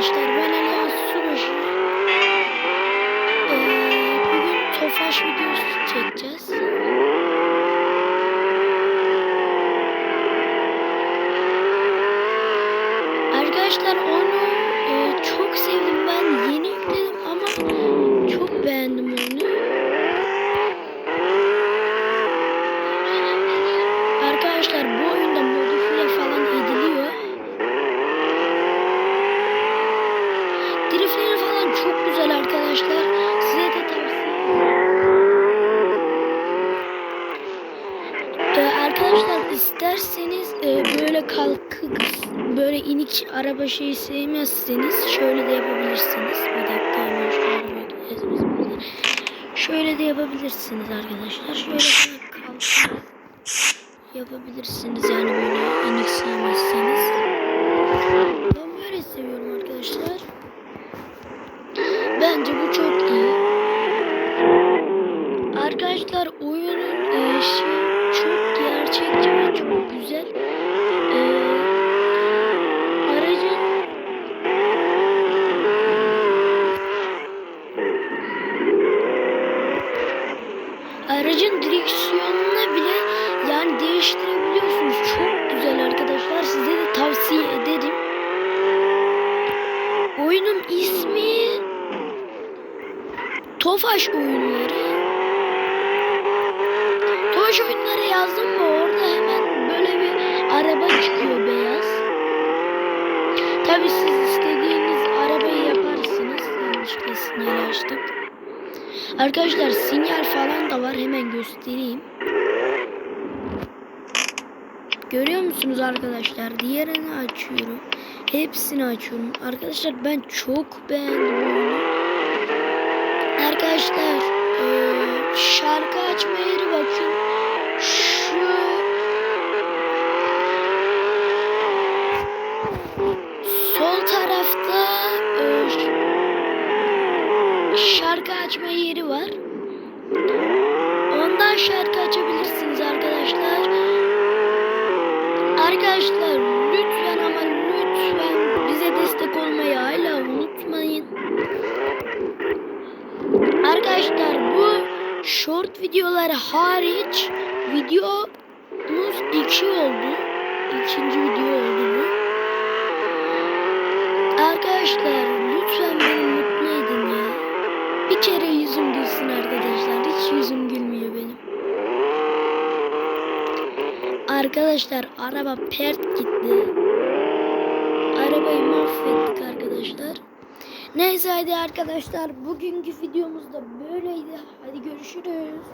arkadaşlar. Ben Alihan Subaşı. Ee, bugün Tofaş videosu çekeceğiz. Arkadaşlar onu e, çok sevdim ben. Yeni yükledim ama çok beğendim onu. Arkadaşlar bu oyunda modifiye falan ediliyor. Driftleri falan çok güzel arkadaşlar. Size de tavsiye Ee, arkadaşlar isterseniz e, böyle kalkık böyle inik araba şeyi sevmezseniz şöyle de yapabilirsiniz. Bir dakika hemen. Şöyle de yapabilirsiniz arkadaşlar. Şöyle Arkadaşlar oyunun e, şey çok gerçekçi ve çok güzel. E, aracın aracın direksiyonuna bile yani değiştirebiliyorsunuz. Çok güzel arkadaşlar. Size de tavsiye ederim. Oyunun ismi Tofaş oyunları. Tofaş oyunları yazdım mı orada hemen böyle bir araba çıkıyor beyaz. Tabi siz istediğiniz arabayı yaparsınız. Yanlışlıkla sinyal açtık. Arkadaşlar sinyal falan da var hemen göstereyim. Görüyor musunuz arkadaşlar? Diğerini açıyorum. Hepsini açıyorum. Arkadaşlar ben çok beğendim oyunu. Arkadaşlar eee, şarkı açma yeri bakın. Şu sol tarafta eee, şarkı açma yeri var. Ondan şarkı açabilirsiniz arkadaşlar. Arkadaşlar lütfen ama lütfen bize destek olmayı hala unutmayın. Arkadaşlar bu short videoları hariç videomuz iki oldu. İkinci video oldu bu. Arkadaşlar lütfen beni mutlu edin ya. Bir kere yüzüm gülsün arkadaşlar. Hiç yüzüm gülmüyor benim. Arkadaşlar araba pert gitti. Arabayı mahvettik arkadaşlar. Neyse hadi arkadaşlar bugünkü videomuz da böyleydi. Hadi görüşürüz.